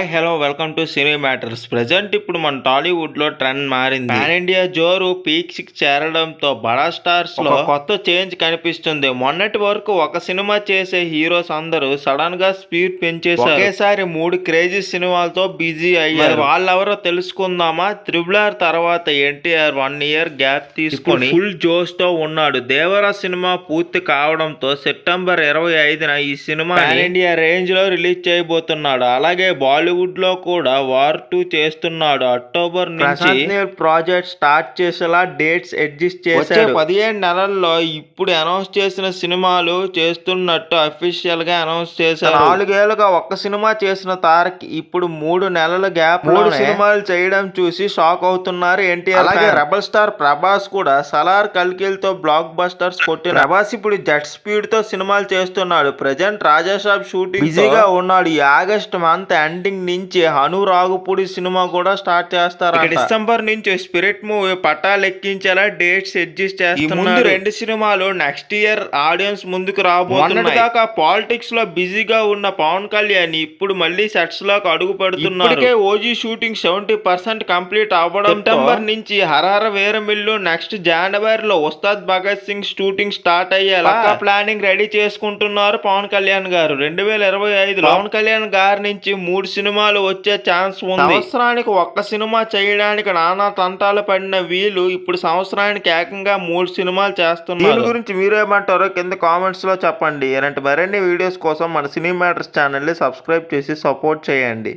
Hi hello welcome to cine matters present ఇప్పుడు మన టాలీవుడ్లో ట్రెండ్ మారింది. పాన్ ఇండియా జోరు పీక్స్కి చేరడంతో బడా స్టార్స్లో కొత్త చేంజ్ కనిపిస్తుంది. మొన్నటి వరకు ఒక సినిమా చేసే హీరోస్ అందరూ సడన్గా స్పీడ్ పెంచేశారు. ఒకేసారి మూడు క్రేజీ సినిమాలతో బిజీ అయ్యారు. వాళ్ళెవరో తెలుసుకుందామా? త్రిబుల్ ఆర్ తర్వాత ఎన్టీఆర్ వన్ ఇయర్ గ్యాప్ తీసుకొని ఫుల్ జోష్తో ఉన్నాడు. దేవరా సినిమా పూర్తి కావడంతో సెప్టెంబర్ ఇరవై ఐదున ఈ సినిమా పాన్ ఇండియా రేంజ్లో రిలీజ్ చేయబోతున్నాడు. అలాగే బాలీవుడ్లో కూడా వార్ టూ చేస్తున్నాడు. అక్టోబర్ నుంచి ప్రాజెక్ట్ స్టార్ట్ చేసేలా డేట్స్ అడ్జస్ట్ చేశాడు. పదిహేను నెలల్లో ఇప్పుడు అనౌన్స్ చేసిన సినిమాలు చేస్తున్నట్టు అఫీషియల్గా అనౌన్స్ చేశారు. నాలుగేళ్ళుగా ఒక్క సినిమా చేసిన తారక్ ఇప్పుడు మూడు నెలల గ్యాప్ మూడు సినిమాలు చేయడం చూసి షాక్ అవుతున్నారు ఎన్టీఆర్ అలాగే రెబల్ స్టార్ ప్రభాస్ కూడా సలార్ కల్కిల్తో బ్లాక్ బస్టర్స్ కొట్టిన ప్రభాస్ ఇప్పుడు జెట్ స్పీడ్తో సినిమాలు చేస్తున్నాడు. ప్రజెంట్ రాజాసాబ్ షూటింగ్ బిజీగా ఉన్నాడు. ఈ ఆగస్ట్ మంత్ ఎండింగ్ నుంచి హను రాగుపూడి సినిమా కూడా స్టార్ట్ చేస్తారు డిసెంబర్ నుంచి స్పిరిట్ మూవీ పట్టాలెక్కించేలా డేట్స్ అడ్జస్ట్ చేస్తున్నారు. రెండు సినిమాలు నెక్స్ట్ ఇయర్ ఆడియన్స్ ముందుకు రాబోతున్నాయి. దాకా పాలిటిక్స్లో బిజీగా ఉన్న పవన్ కళ్యాణ్ ఇప్పుడు మళ్ళీ సెట్స్లోకి అడుగు పెడుతున్నారు. OG shooting seventy percent complete అవ్వడం సెప్టెంబర్ నుంచి హరహర వీరమిల్లు నెక్స్ట్ జనవరిలో ఉస్తాద్ భగత్ సింగ్ షూటింగ్ స్టార్ట్ అయ్యేలా ప్లానింగ్ రెడీ చేసుకుంటున్నారు పవన్ కళ్యాణ్ గారు. రెండు వేల ఇరవై ఐదు పవన్ కళ్యాణ్ గారి నుంచి మూడు సినిమాలు వచ్చే ఛాన్స్ ఉంది. సంవత్సరానికి ఒక్క సినిమా చేయడానికి నానా తంటాలు పడిన వీళ్ళు ఇప్పుడు సంవత్సరానికి ఏకంగా మూడు సినిమాలు చేస్తున్నారు. దీని గురించి మీరేమంటారో కింద కామెంట్స్లో చెప్పండి. ఇలాంటి మరిన్ని వీడియోస్ కోసం మన సినీ మ్యాటర్స్ ఛానల్ని సబ్స్క్రైబ్ చేసి సపోర్ట్ చేయండి.